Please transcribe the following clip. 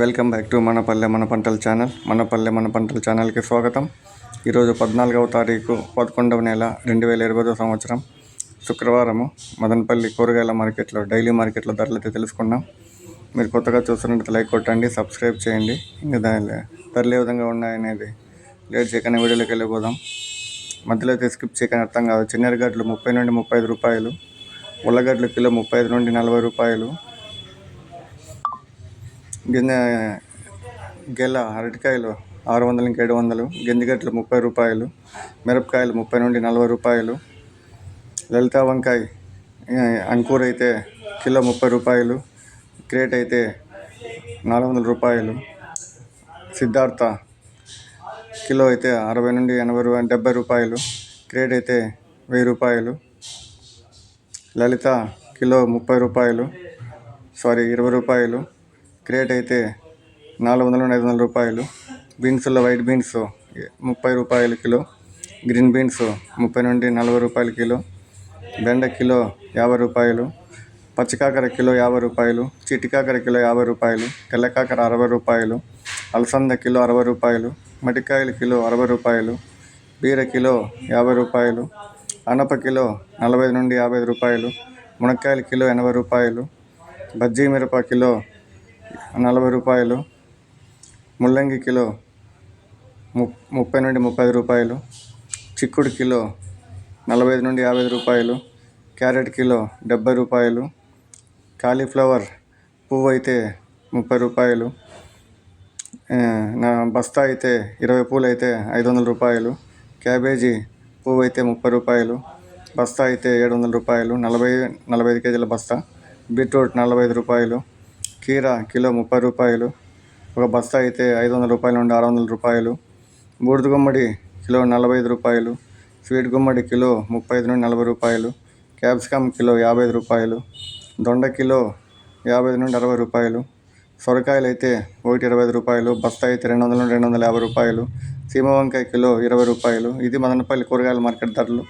Welcome back to మన పల్లె మన పంటల ఛానల్. మన పల్లె మన పంటల ఛానల్కి స్వాగతం. ఈరోజు పద్నాలుగవ తారీఖు పదకొండవ నెల రెండు వేల ఇరవై సంవత్సరం. శుక్రవారము మదనపల్లి కూరగాయల మార్కెట్లో డైలీ మార్కెట్లో ధరలు అయితే తెలుసుకున్నాం. మీరు కొత్తగా చూస్తున్నట్టు లైక్ కొట్టండి సబ్స్క్రైబ్ చేయండి. ఇంకా దాని ధరలు ఏ విధంగా ఉన్నాయనేది లేట్ చేయకుండా వీడియోలోకి వెళ్ళిపోదాం. మధ్యలో అయితే స్కిప్ చేయకని అర్థం కాదు. చిన్నెరగడ్డలు ముప్పై నుండి ముప్పై ఐదు రూపాయలు ఉల్లగడ్లు కిలో ముప్పై ఐదు నుండి నలభై రూపాయలు గిన్నె గెల అరటికాయలు ఆరు వందల ఇంకా ఏడు వందలు గెంజిగడ్డలు ముప్పై రూపాయలు మిరపకాయలు ముప్పై నుండి నలభై రూపాయలు లలిత వంకాయ అంకూర్ అంకూర అయితే కిలో ముప్పై రూపాయలు క్రేట్ అయితే నాలుగు వందల రూపాయలు సిద్ధార్థ కిలో అయితే అరవై నుండి ఎనభై రూ డెబ్బై రూపాయలు క్రేట్ అయితే వెయ్యి రూపాయలు లలిత కిలో ముప్పై రూపాయలు సారీ ఇరవై రూపాయలు క్రేట్ అయితే నాలుగు వందల ఐదు వందల రూపాయలు. బీన్స్లో వైట్ బీన్స్ ముప్పై రూపాయలు కిలో. గ్రీన్ బీన్స్ ముప్పై నుండి నలభై రూపాయల కిలో. బెండ కిలో యాభై రూపాయలు. పచ్చికాకర కిలో యాభై రూపాయలు. చిటికాకర కిలో యాభై రూపాయలు. తెల్లకాకర అరవై రూపాయలు. అలసంద కిలో అరవై రూపాయలు. మటికాయలు కిలో అరవై రూపాయలు. బీర కిలో యాభై రూపాయలు. అనప కిలో నలభై నుండి యాభై రూపాయలు. మునక్కాయలు కిలో ఎనభై రూపాయలు. బజ్జీ మిరప కిలో నలభై రూపాయలు. ముల్లంగి కిలో ము ముప్పై నుండి ముప్పై ఐదు రూపాయలు. చిక్కుడు కిలో నలభై ఐదు నుండి యాభై ఐదు రూపాయలు. క్యారెట్ కిలో డెబ్బై రూపాయలు. కాలీఫ్లవర్ పువ్వు అయితే ముప్పై రూపాయలు. నా బస్తా అయితే ఇరవై పూలు అయితే ఐదు వందల రూపాయలు. క్యాబేజీ పువ్వు అయితే ముప్పై రూపాయలు. బస్తా అయితే ఏడు వందల రూపాయలు. నలభై నలభై ఐదు కేజీల బస్తా. బీట్రూట్ నలభై ఐదు రూపాయలు. కీర కిలో ముప్పై రూపాయలు ఒక బస్తా అయితే ఐదు వందల రూపాయల నుండి ఆరు వందల రూపాయలు బూడిద గుమ్మడి కిలో నలభై ఐదు రూపాయలు స్వీట్ గుమ్మడి కిలో ముప్పై ఐదు నుండి నలభై రూపాయలు క్యాప్సికమ్ కిలో యాభై ఐదు రూపాయలు దొండ కిలో యాభై ఐదు నుండి అరవై రూపాయలు సొరకాయలు అయితే ఒకటి ఇరవై ఐదు రూపాయలు బస్తా అయితే రెండు వందల నుండి రెండు వందల యాభై రూపాయలు సీమ వంకాయ కిలో ఇరవై రూపాయలు. ఇది మదనపల్లి కూరగాయల మార్కెట్ ధరలు.